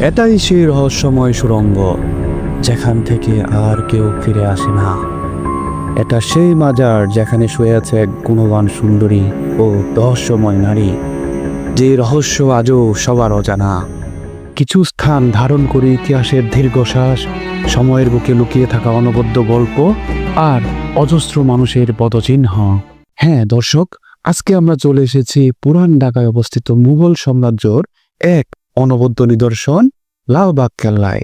এটাই সেই রহস্যময় সুরঙ্গ যেখান থেকে আর কেউ ফিরে আসে না। এটা সেই মাজার যেখানে শুয়ে আছে এক গুণবান সুন্দরী ও রহস্যময় নারী, যে রহস্য আজও সবার অজানা। কিছু স্থান ধারণ করে ইতিহাসের দীর্ঘশ্বাস, সময়ের বুকে লুকিয়ে থাকা অনবদ্য গল্প আর অজস্র মানুষের পদচিহ্ন। হ্যাঁ দর্শক, আজকে আমরা চলে এসেছি পুরান ঢাকায় অবস্থিত মুঘল সাম্রাজ্যর এক অনবদ্য নিদর্শন লালবাগ কেল্লায়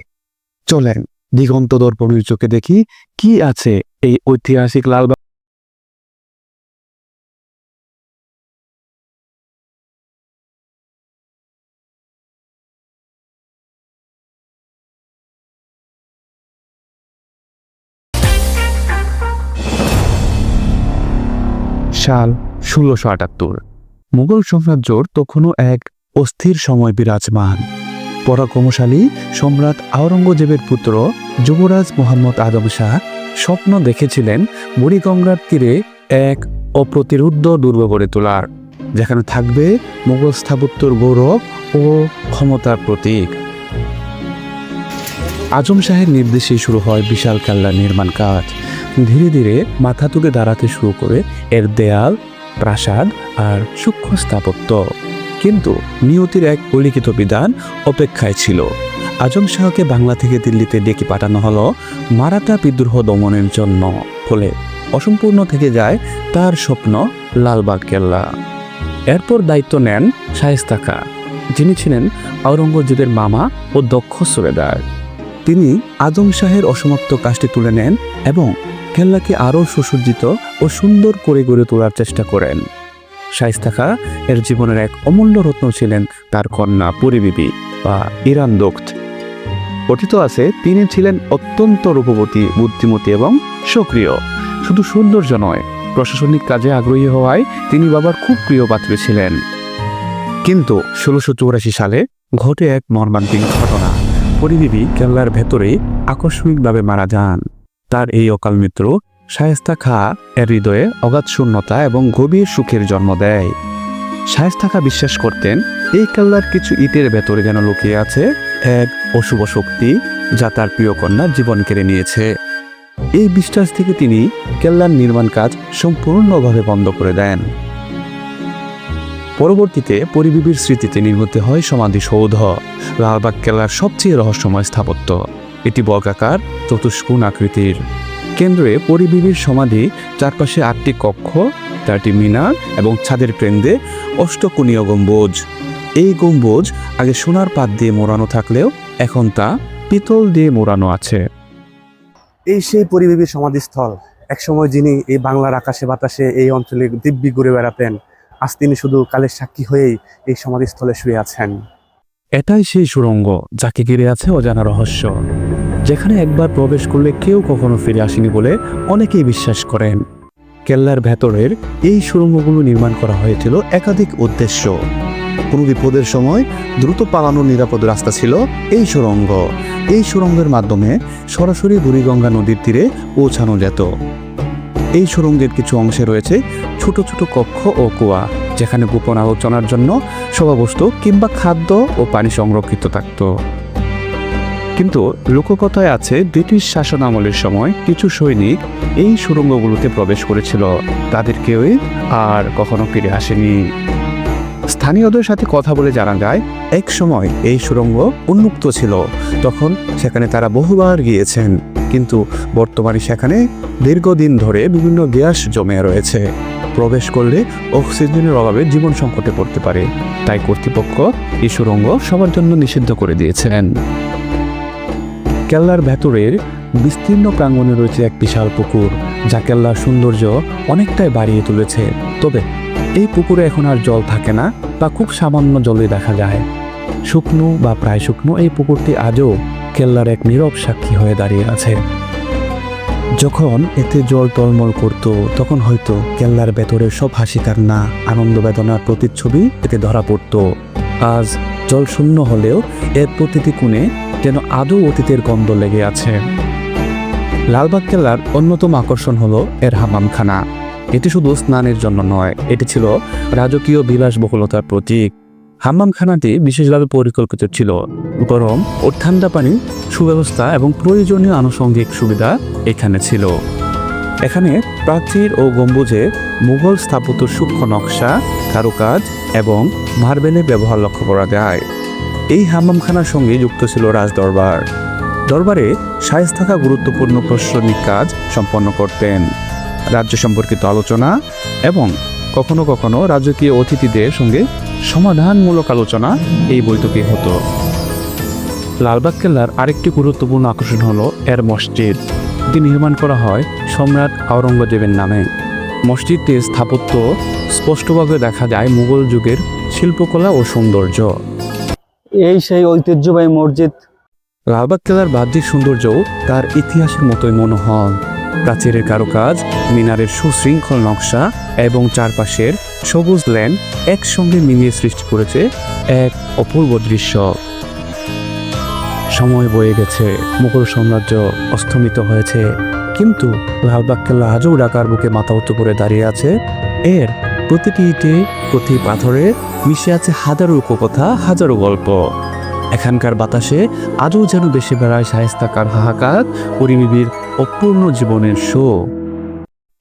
চলেন, দিগন্ত দর্পণের চোখে দেখি কি আছে এই ঐতিহাসিক লালবাগ সাল ষোলোশো আটাত্তর। মুঘল সাম্রাজ্যর তখনও এক অস্থির সময় বিরাজমান। পরাক্রমশালী সম্রাট আওরঙ্গজেবের পুত্র যুবরাজ মোহাম্মদ আদম শাহ স্বপ্ন দেখেছিলেন বুড়িগঙ্গার তীরে এক অপ্রতিরুদ্ধ দুর্গ গড়ে তোলার, যেখানে থাকবে মুঘল স্থাপত্যর গৌরব ও ক্ষমতার প্রতীক। আজম শাহের নির্দেশে শুরু হয় বিশাল কেল্লা নির্মাণ কাজ। ধীরে ধীরে মাথা তুলে দাঁড়াতে শুরু করে এর দেয়াল, প্রাসাদ আর সূক্ষ্ম স্থাপত্য। কিন্তু নিয়তির এক উল্লিখিত বিধান অপেক্ষায় ছিল। আজম শাহকে বাংলা থেকে দিল্লিতে ডেকে পাঠানো হলো মারাঠা বিদ্রোহ দমনের জন্য। ফলে অসম্পূর্ণ থেকে যায় তার স্বপ্ন লালবাগ কেল্লা। এরপর দায়িত্ব নেন শায়েস্তা খা, যিনি ছিলেন আওরঙ্গজেবের মামা ও দক্ষ সুবেদার। তিনি আজম শাহের অসমাপ্ত কাজটি তুলে নেন এবং কেল্লাকে আরও সুসজ্জিত ও সুন্দর করে গড়ে তোলার চেষ্টা করেন। শাইস্তা খা এর জীবনের এক অমূল্য রত্ন ছিলেন তার কন্যা পরিবিবি বা ইরান দোক্ত কথিত আছে, তিনি ছিলেন অত্যন্ত রূপবতী, বুদ্ধিমতী এবং সক্রিয়। শুধু সৌন্দর্য নয়, প্রশাসনিক কাজে আগ্রহী হওয়ায় তিনি বাবার খুব প্রিয় পাত্রী ছিলেন। কিন্তু ষোলোশো চৌরাশি সালে ঘটে এক মর্মান্তিক ঘটনা। পরিবিবি কেল্লার ভেতরে আকস্মিকভাবে মারা যান। তার এই অকাল মৃত্যু শায়েস্তা খা এর হৃদয়ে অগাধ শূন্যতা এবং গভীর সুখের জন্ম দেয়। শায়েস্তা খা বিশ্বাস করতেন, এই কেল্লার কিছু ইটের ভেতরে যেন লুকিয়ে আছে এক অশুভ শক্তি যা তার প্রিয় কন্যার জীবন কেড়ে নিয়েছে। এই বিশ্বাস থেকে তিনি কেল্লার নির্মাণ কাজ সম্পূর্ণভাবে বন্ধ করে দেন। পরবর্তীতে পরিবিবির স্মৃতিতে নির্মিত হয় সমাধিসৌধ লালবাগ কেল্লার সবচেয়ে রহস্যময় স্থাপত্য। এটি বর্গাকার, চতুষ্কোণ আকৃতির। কেন্দ্রে পরিবিবির সমাধি চারপাশে আটটি কক্ষ চারটি মিনার এবং ছাদের কেন্দ্রে অষ্টকোণীয় গম্বুজ। এই গম্বুজ আগে সোনার পাত দিয়ে মোড়ানো থাকলেও এখন তা পিতল দিয়ে মোড়ানো আছে। এই সেই পরিবেবী সমাধিস্থল। একসময় যিনি এই বাংলার আকাশে বাতাসে এই অঞ্চলে দিব্যি ঘুরে বেড়াতেন আজ তিনি শুধু কালের সাক্ষী হয়েই এই সমাধিস্থলে শুয়ে আছেন। এটাই সেই সুড়ঙ্গ যাকে ঘিরে আছে অজানা রহস্য। যেখানে একবার প্রবেশ করলে কেউ কখনো ফিরে আসেনি বলে অনেকেই বিশ্বাস করেন। কেল্লার ভেতরের এই সুড়ঙ্গগুলো নির্মাণ করা হয়েছিল একাধিক উদ্দেশ্য। কোনো বিপদের সময় দ্রুত পালানোর নিরাপদ রাস্তা ছিল এই সুড়ঙ্গ। এই সুড়ঙ্গের মাধ্যমে সরাসরি বুড়িগঙ্গা নদীর তীরে পৌঁছানো যেত। এই সুড়ঙ্গের কিছু অংশে রয়েছে ছোট ছোট কক্ষ ও কুয়া, যেখানে গোপন আলোচনার জন্য সভাবস্তু কিংবা খাদ্য ও পানি সংরক্ষিত থাকত। কিন্তু লোককথায় আছে ব্রিটিশ শাসন আমলের সময় কিছু সৈনিক এই সুড়ঙ্গগুলোতে প্রবেশ করেছিল। তাদের কেউই আর কখনো ফিরে আসেনি। স্থানীয়দের সাথে কথা বলে জানা যায়, এক সময় এই সুড়ঙ্গ উন্মুক্ত ছিল। তখন সেখানে তারা বহুবার গিয়েছেন। কিন্তু বর্তমানে সেখানে দীর্ঘদিন ধরে বিভিন্ন গ্যাস জমে রয়েছে। প্রবেশ করলে অক্সিজেনের অভাবে জীবন সংকটে পড়তে পারে। তাই কর্তৃপক্ষ এই সুড়ঙ্গ সবার জন্য নিষিদ্ধ করে দিয়েছেন। কেল্লার ভেতরের বিস্তীর্ণ প্রাঙ্গণে রয়েছে এক বিশাল পুকুর, যা কেল্লার সৌন্দর্য অনেকটাই বাড়িয়ে তুলেছে। তবে এই পুকুরে এখন আর জল থাকে না বা খুব সামান্য জলে দেখা যায়। শুকনো বা প্রায় শুকনো এই পুকুরটি আজও কেল্লার এক নীরব সাক্ষী হয়ে দাঁড়িয়ে আছে। যখন এতে জল টলমল করত, তখন হয়তো কেল্লার ভেতরের সব হাসি কান্না আনন্দ বেদনার প্রতিচ্ছবি এতে ধরা পড়ত। আজ জল শূন্য হলেও এর প্রতিটি কোণে যেন আদৌ অতীতের গন্ধ লেগে আছে। লালবাগ কেল্লার অন্যতম আকর্ষণ হলো এর হামামখানা এটি শুধু স্নানের জন্য নয়, এটি ছিল রাজকীয় বিলাসবহুলতার প্রতীক। হাম্মামখানাটি বিশেষভাবে পরিকল্পিত ছিল। গরম ও ঠান্ডা পানির সুব্যবস্থা এবং প্রয়োজনীয় আনুষঙ্গিক সুবিধা এখানে ছিল। এখানে প্রাচীর ও গম্বুজে মুঘল স্থাপত্য সূক্ষ্ম নকশা, কারুকাজ এবং মার্বেলের ব্যবহার লক্ষ্য করা যায়। এই হাম্মামখানার সঙ্গে যুক্ত ছিল রাজদরবার। দরবারে শায়েস্তাকা গুরুত্বপূর্ণ প্রশাসনিক কাজ সম্পন্ন করতেন। রাজ্য সম্পর্কিত আলোচনা এবং কখনো কখনো রাজকীয় অতিথিদের সঙ্গে সমাধানমূলক আলোচনা এই বৈঠকে হতো। লালবাগ কেল্লার আরেকটি গুরুত্বপূর্ণ আকর্ষণ হলো এর মসজিদ। এটি নির্মাণ করা হয় সম্রাট আওরঙ্গজেবের নামে। মসজিদটির স্থাপত্য স্পষ্টভাবে দেখা যায় মুঘল যুগের শিল্পকলা ও সৌন্দর্য। এই সেই ঐতিহ্যবাহী মসজিদ। লালবাগ কেল্লার বাহ্যিক সৌন্দর্যও তার ইতিহাসের মতোই মনে মনোহর প্রাচীরের কারুকাজ, মিনারের সুশৃঙ্খল নকশা এবং চারপাশের সবুজ ল্যান্ড একসঙ্গে মিলিয়ে সৃষ্টি করেছে এক অপূর্ব দৃশ্য। সময় বয়ে গেছে, মুঘল সাম্রাজ্য অস্তমিত হয়েছে, কিন্তু লালবাগ কেল্লা আজও ঢাকার বুকে মাথা উঁচু করে দাঁড়িয়ে আছে এর প্রতিটি ইটে প্রতি পাথরে মিশে আছে হাজারো উপকথা হাজারো গল্প। এখানকার বাতাসে আজও যেন বেশি বেড়ায় শায়েস্তাকার হাহাকার পরিবিবির অপূর্ণ জীবনের শো।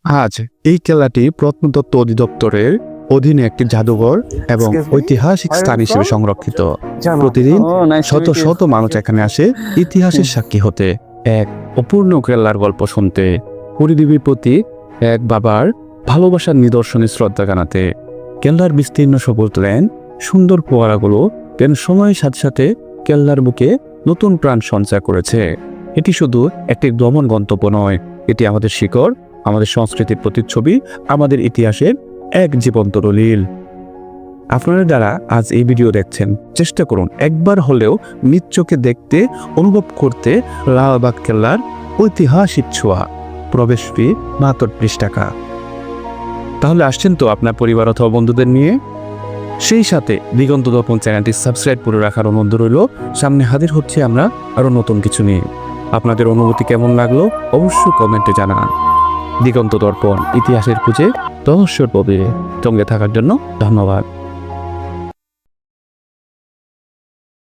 আজ এই কেল্লাটি প্রত্নতত্ত্ব অধিদপ্তরের অধীনে একটি জাদুঘর এবং ঐতিহাসিক স্থান হিসেবে সংরক্ষিত। প্রতিদিন to শত শত মানুষ এখানে আসে ইতিহাসের সাক্ষী হতে। এক অপূর্ণ কেল্লার গল্প শুনতে। পরিদেবীর প্রতি এক বাবার ভালোবাসার নিদর্শনে শ্রদ্ধা জানাতে কেল্লার বিস্তীর্ণ সবুজ ল্যান্ড সুন্দর ফোয়ারাগুলো যেন সময়ের সাথে সাথে কেল্লার বুকে নতুন প্রাণ সঞ্চয় করেছে। এটি শুধু একটি দমন গন্তব্য নয়, এটি আমাদের শিকড়, আমাদের সংস্কৃতির প্রতিচ্ছবি, আমাদের ইতিহাসের এক জীবন্ত দলিল। আপনারা যারা আজ এই ভিডিও দেখছেন, চেষ্টা করুন একবার হলেও চোখে দেখতে, অনুভব করতে লালবাগ কেল্লার ঐতিহাসিক ছোঁয়া। প্রবেশ ফি মাত্র ত্রিশ টাকা। তাহলে আসছেন তো আপনার পরিবার অথবা বন্ধুদের নিয়ে? সেই সাথে দিগন্ত দর্পণ চ্যানেলটি সাবস্ক্রাইব করে রাখার অনুরোধ রইল। সামনে হাজির হচ্ছে আমরা আরও নতুন কিছু নিয়ে। আপনাদের অনুভূতি কেমন লাগল অবশ্যই কমেন্টে জানান। দিগন্ত দর্পণ ইতিহাসের খুঁজে রহস্যর পবে সঙ্গে থাকার জন্য ধন্যবাদ।